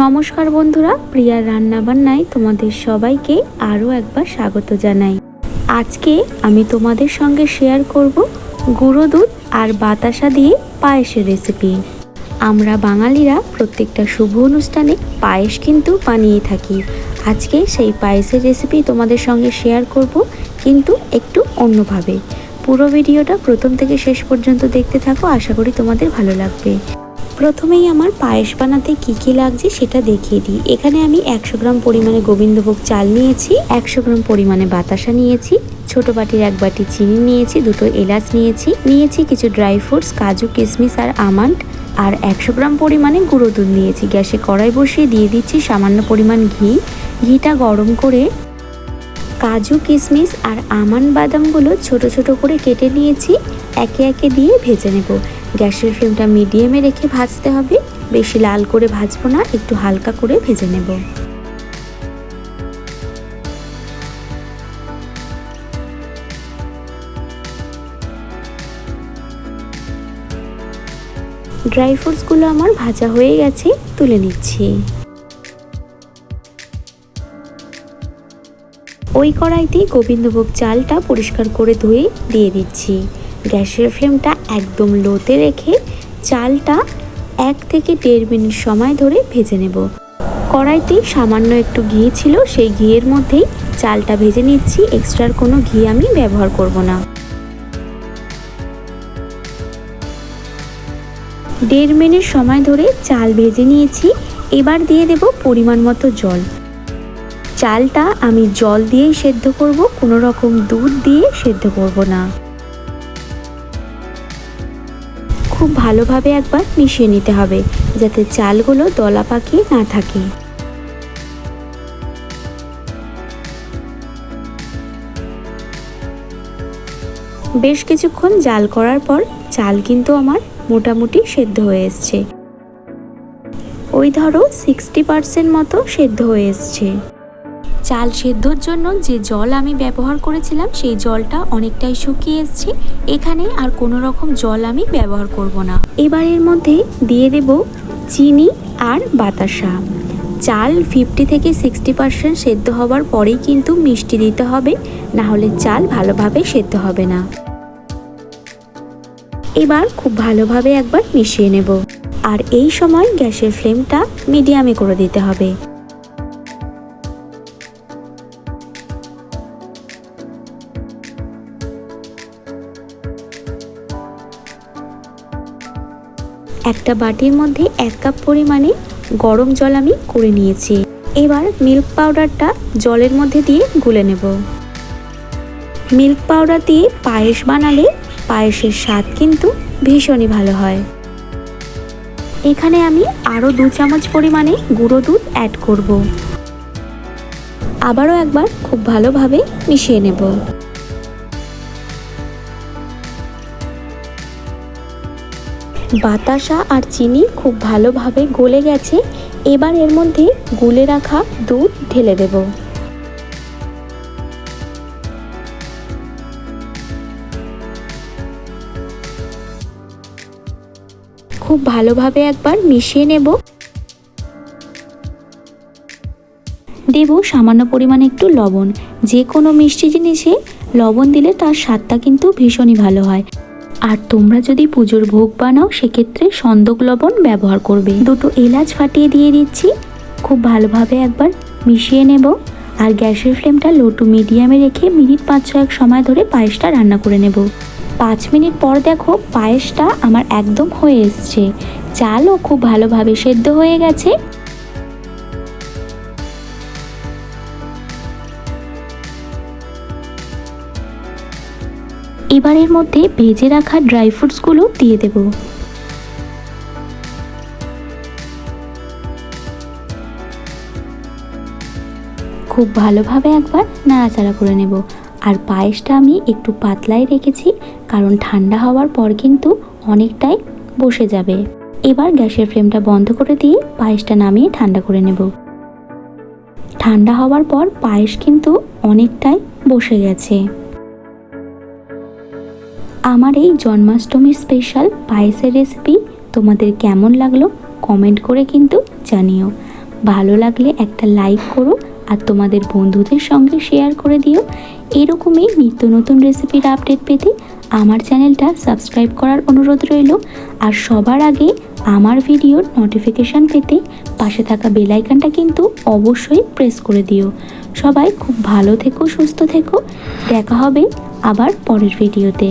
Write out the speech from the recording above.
নমস্কার বন্ধুরা, প্রিয়ার রান্নাবান্নায় তোমাদের সবাইকে আরও একবার স্বাগত জানাই। আজকে আমি তোমাদের সঙ্গে শেয়ার করব গুঁড়ো দুধ আর বাতাসা দিয়ে পায়েসের রেসিপি আমরা বাঙালিরা প্রত্যেকটা শুভ অনুষ্ঠানে পায়েস কিন্তু বানিয়ে থাকি। আজকে সেই পায়েসের রেসিপি তোমাদের সঙ্গে শেয়ার করব, কিন্তু একটু অন্যভাবে। পুরো ভিডিওটা প্রথম থেকে শেষ পর্যন্ত দেখতে থাকো, আশা করি তোমাদের ভালো লাগবে। প্রথমেই আমার পায়েস বানাতে কী কী লাগছে সেটা দেখিয়ে দিই। এখানে আমি একশো গ্রাম পরিমাণে গোবিন্দভোগ চাল নিয়েছি, একশো গ্রাম পরিমাণে বাতাসা নিয়েছি, ছোট বাটির এক বাটি চিনি নিয়েছি, দুটো এলাচ নিয়েছি নিয়েছি কিছু ড্রাই ফ্রুটস, কাজু, কিশমিশ আর আমন্ড, আর একশো গ্রাম পরিমাণে গুঁড়ো দুধ নিয়েছি। গ্যাসে কড়াই বসিয়ে দিয়ে দিচ্ছি সামান্য পরিমাণ ঘি। ঘিটা গরম করে কাজু, কিশমিশ আর আমান বাদামগুলো ছোট ছোট করে কেটে নিয়েছি, একে একে দিয়ে ভেজে নেব। গ্যাসের ফ্লেমটা মিডিয়ামে রেখে ভাজতে হবে। বেশি লাল করে ভাজবো না, একটু হালকা করে ভেজে নেব। ড্রাই ফ্রুটসগুলো আমার ভাজা হয়ে গেছে, তুলে নিচ্ছি। ওই কড়াইতে গোবিন্দভোগ চালটা পরিষ্কার করে ধুয়ে দিয়ে দিচ্ছি। গ্যাসের ফ্লেমটা একদম লোতে রেখে চালটা এক থেকে দেড় মিনিট সময় ধরে ভেজে নেব। কড়াইতে সামান্য একটু ঘি ছিল, সেই ঘিয়ের মধ্যেই চালটা ভেজে নিচ্ছি। এক্সট্রার কোনো ঘি আমি ব্যবহার করব না। দেড় মিনিট সময় ধরে চাল ভেজে নিয়েছি। এবার দিয়ে দেব পরিমাণ মতো জল। চালটা আমি জল দিয়েই সেদ্ধ করব, কোনো রকম দুধ দিয়ে সেদ্ধ করব না। খুব ভালোভাবে একবার মিশিয়ে নিতে হবে, যাতে চালগুলো দলা পাকিয়ে না থাকে। বেশ কিছুক্ষণ জাল করার পর চাল কিন্তু আমার মোটামুটি সেদ্ধ হয়ে এসছে। ওই ধরো সিক্সটি পার্সেন্ট মতো সেদ্ধ হয়ে এসছে। চাল সেদ্ধর জন্য যে জল আমি ব্যবহার করেছিলাম, সেই জলটা অনেকটাই শুকিয়ে এসছে। এখানে আর কোনো রকম জল আমি ব্যবহার করব না। এবারের মধ্যে দিয়ে দেব চিনি আর বাতাসা চাল ফিফটি থেকে সিক্সটি পার্সেন্ট সেদ্ধ হওয়ার পরেই কিন্তু মিষ্টি দিতে হবে, না হলে চাল ভালোভাবে সেদ্ধ হবে না। এবার খুব ভালোভাবে একবার মিশিয়ে নেব। আর এই সময় গ্যাসের ফ্লেমটা মিডিয়ামে করে দিতে হবে। একটা বাটির মধ্যে এক কাপ পরিমাণে গরম জল আমি করে নিয়েছি। এবার মিল্ক পাউডারটা জলের মধ্যে দিয়ে গুলে নেব। মিল্ক পাউডার দিয়ে পায়েস বানালে পায়েসের স্বাদ কিন্তু ভীষণই ভালো হয়। এখানে আমি আরও দু চামচ পরিমাণে গুঁড়ো দুধ অ্যাড করব। আবারও একবার খুব ভালোভাবে মিশিয়ে নেব। বাতাসা আর চিনি খুব ভালোভাবে গলে গেছে, এবার এর মধ্যে গুলে রাখা দুধ ঢেলে দেব। খুব ভালোভাবে একবার মিশিয়ে নেব। দেব সামান্য পরিমাণে একটু লবণ, যে কোনো মিষ্টি জিনিসে লবণ দিলে তার স্বাদটা কিন্তু ভীষণই ভালো হয়। আর তোমরা যদি পুজোর ভোগ বানাও, সেক্ষেত্রে সন্দক লবণ ব্যবহার করবে। দুটো এলাচ ফাটিয়ে দিয়ে দিচ্ছি। খুব ভালোভাবে একবার মিশিয়ে নেব। আর গ্যাসের ফ্লেমটা লো টু মিডিয়ামে রেখে মিনিট পাঁচ ছয়েক সময় ধরে পায়েসটা রান্না করে নেব। পাঁচ মিনিট পর দেখো, পায়েসটা আমার একদম হয়ে এসছে। চালও খুব ভালোভাবে সেদ্ধ হয়ে গেছে। এবারের মধ্যে ভেজে রাখা ড্রাই ফ্রুটসগুলো দিয়ে দেব। খুব ভালোভাবে একবার নাড়াচাড়া করে নেব। আর পায়েসটা আমি একটু পাতলাই রেখেছি, কারণ ঠান্ডা হওয়ার পর কিন্তু অনেকটাই বসে যাবে। এবার গ্যাসের ফ্লেমটা বন্ধ করে দিয়ে পায়েসটা নামিয়ে ঠান্ডা করে নেব। ঠান্ডা হওয়ার পর পায়েস কিন্তু অনেকটাই বসে গেছে। আমার এই জন্মাষ্টমীর স্পেশাল পায়েসের রেসিপি তোমাদের কেমন লাগল কমেন্ট করে কিন্তু জানিও। ভালো লাগলে একটা লাইক করো আর তোমাদের বন্ধুদের সঙ্গে শেয়ার করে দিও। এরকমই নিত্য নতুন রেসিপির আপডেট পেতে আমার চ্যানেলটা সাবস্ক্রাইব করার অনুরোধ রইল। আর সবার আগে আমার ভিডিওর নোটিফিকেশান পেতে পাশে থাকা বেলাইকানটা কিন্তু অবশ্যই প্রেস করে দিও। সবাই খুব ভালো থেকো, সুস্থ থেকো। দেখা হবে আবার পরের ভিডিওতে